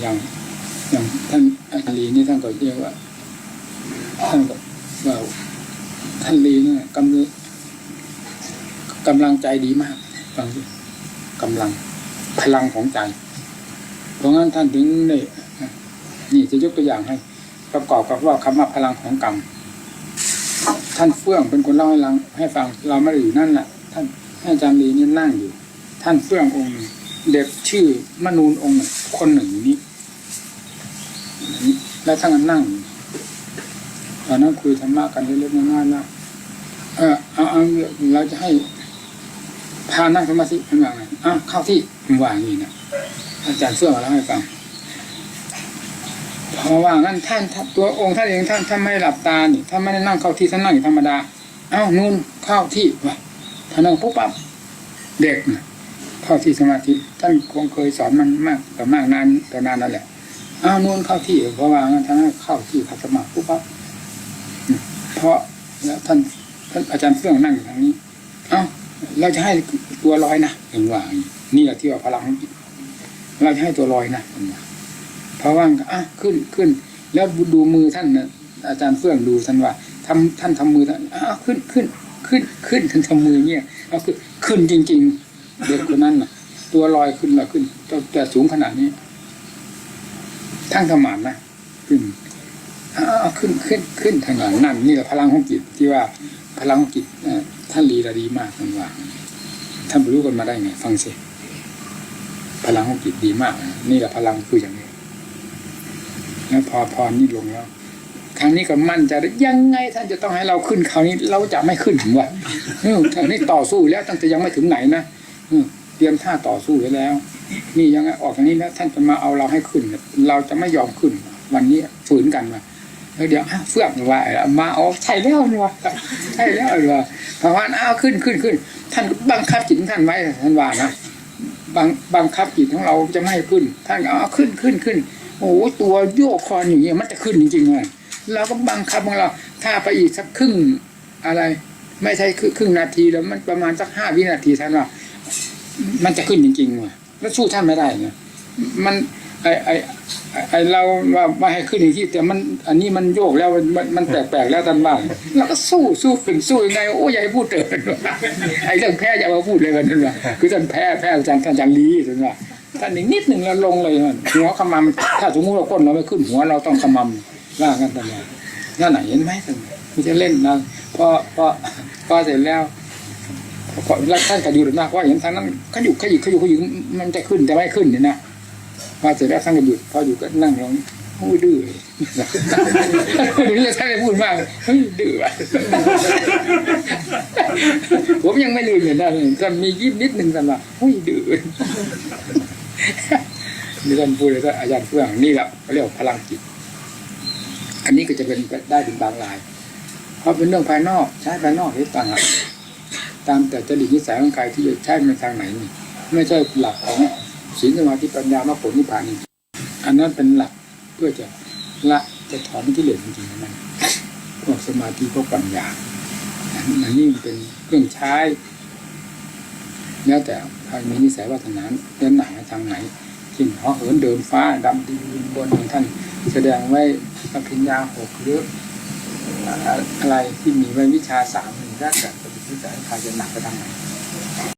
อย่างอย่างท่านอาลีนี่ท่านก็เรียกว่าท่านก็ว่าท่านลีเนี่ยกำลังกำลังใจดีมากฟังสิกำลังพลังของใจ เพราะงั้นท่านถึงนี่นี่จะยกตัวอย่างให้ ประกอบกับว่าคำว่าพลังของกรรมท่านเฟื่องเป็นคนเล่าให้ลังให้ฟัง เราไม่ได้อยู่นั่นแหละท่านให้อาจารย์ลีนี่นั่งอยู่ ท่านเฟื่ององค์หนึ่ง เด็กชื่อมนูนองค์หนึ่งคนหนึ่งอยู่นี้แล้วท่านนั่งอยู่ตอนนั้นคุยธรรมะกันเล็กๆน้อยๆนะเออเอาเอาเราจะให้พานั่งสมาธิเป็นว่าไงอะเข้าที่มันว่าอย่างนี้นะอาจารย์เฟื่อมาเล่าให้ฟังพราะว่างั้นท่านท่านตัวองค์ท่านเองท่านท่านไม่หลับตานี่ท่านไม่ได้นั่งเข้าที่ท่านนั่งอยู่ธรรมดา เอ้านู่นเข้าที่วะท่านนั่งปุ๊บปั๊บเด็กน่ะ เข้าที่สมาธิท่านคงเคยสอนมันมากแต่มากนานแต่นานนั่นแหละอ้านู่นเข้าที่เพราะว่าท่านเข้าที่ขัดสมาธิปุ๊บปั๊บเพราะแล้วท่านท่านอาจารย์เฟื่องนั่งอยู่ทางนี้ เอ้าเราจะให้ตัวลอยนะเห็นว่าอย่างนี้นี่แหละที่ว่าพลังเราจะให้ตัวลอยนะเห็นว่าเพราะว่าอะขึ้นขึ้น แล้วดูมือท่านนะอาจารย์เฟื่องดูท่านว่าทำท่านทำมือท่านอะขึ้นขึ้นขึ้นขึ้นท่านทำมือเนี่ยเอาขึ้นขึ้นจริง ๆ เด็กคนนั้นน่ะ ตัวลอยขึ้นลอยขึ้นแต่สูงขนาดนี้ ทั้งธรรมานนะขึ้นอะขึ้นขึ้นขึ้นทางหลังนั่นนี่แหละพลังของจิตที่ว่าพลังของจิตท่านลีระดีมากท่านว่าท่านรรลุกันมาได้ไงฟังสิพลังของจิตดีมากนี่แหละพลังคืออย่างนี้แล้วพอพรนี่ลงแล้วครั้งนี้ก็มั่นใจได้ยังไงท่านจะต้องให้เราขึ้นคราวนี้เราจะไม่ขึ้นถึงว่าเออท่านนี้ต่อสู้แล้วตั้งแต่ยังไม่ถึงไหนนะ เตรียมท่าต่อสู้ไว้แล้ว นี่ยังไงออกทางนี้แล้วท่านจะมาเอาเราให้ขึ้น เราจะไม่ยอมขึ้น วันนี้ฝืนกันมาแล้วเดี๋ยวเฟื่องว่ามาเอาใช่แล้วนี่วะใช่แล้วนี่วะพระวานอ้าวขึ้นขึ้นขึ้น ท่านบังคับจิตท่านไว้ท่านว่านะบังบังคับจิตของเราจะไม่ให้ขึ้น ท่านเอาขึ้นขึ้นขึ้นโอ้โหตัวโยกคอนอย่างเงี้ยมันจะขึ้นจริงๆเลยเราก็บังคับของเรา ถ้าไปอีกสักครึ่งอะไร ไม่ใช่ครึ่งนาทีแล้วมันประมาณสักห้าวินาทีท่านว่า มันจะขึ้นจริงๆว่ะแล้วสู้ท่านไม่ได้เนี่ยมันไอไอไอเราว่าไม่ให้ขึ้นอีกที่แต่มันอันนี้มันโยกแล้วมันมันแปลกๆแล้วท่านว่างเราก็สู้สู้ขึ้นสู้ยังไงโอ้ยอย่าพูดเถิดไอ้เรื่องแพ้อย่ามาพูดเลยกันท่านว่าคือท่านแพ้แพ้อาจารย์ท่านจารย์ลีท่านว่าท่านอีกนิดหนึ่งแล้วลงเลยมันหัวขมำถ้าสมมติว่าก้นเราไม่ขึ้นหัวเราต้องขมำว่ากันทำไมนั่นไหนเห็นไหมท่านไม่ใช่เล่นนะพอพอพอเสร็จแล้ว พอแล้วท่านก็อยู่หน้าว่าเห็นทางนั้นขยุกขยิกขยุกขยิกมันจะขึ้นแต่ไม่ขึ้นเนี่ยนะพอเสร็จแล้วท่านก็หยุดพออยู่ก็นั่งลงโอ้ยดื้อเดี๋ยวนี้ท่านได้พูดมากเฮ้ยดื้อว่ะผมยังไม่ลืมเลยนะท่านมียิ้มนิดหนึ่งท่านว่าเฮ้ยดื้อนี่ท่านพูดเลยว่าอาจารย์เฟื่องนี่แหละเขาเรียกว่าพลังจิต อันนี้ก็จะเป็นได้เป็นบางราย เพราะเป็นเรื่องภายนอกใช้ภายนอกที่ต่างหาก ตามแต่จริตนิสัยของใครที่จะใช้ในทางไหนนี่ไม่ใช่หลักของศีลสมาธิปัญญามรรคผลนิพพานอันนั้นเป็นหลักเพื่อจะละจะถอนที่เหลือจริงๆนั่นพวกสมาธิพวกปัญญาอันนี้มันเป็นเครื่องใช้แล้วแต่ใครมีนิสัยวาสนาเดินหนาทางไหนเช่นเหาะเหินเดินฟ้าดำดินบนของท่าน แสดงไว้อภิญญาหกหรืออะไรที่มีไว้วิชาสามหนึ่งถ้าเกิดปฏิบัติใครจะหนั กไปทางไหน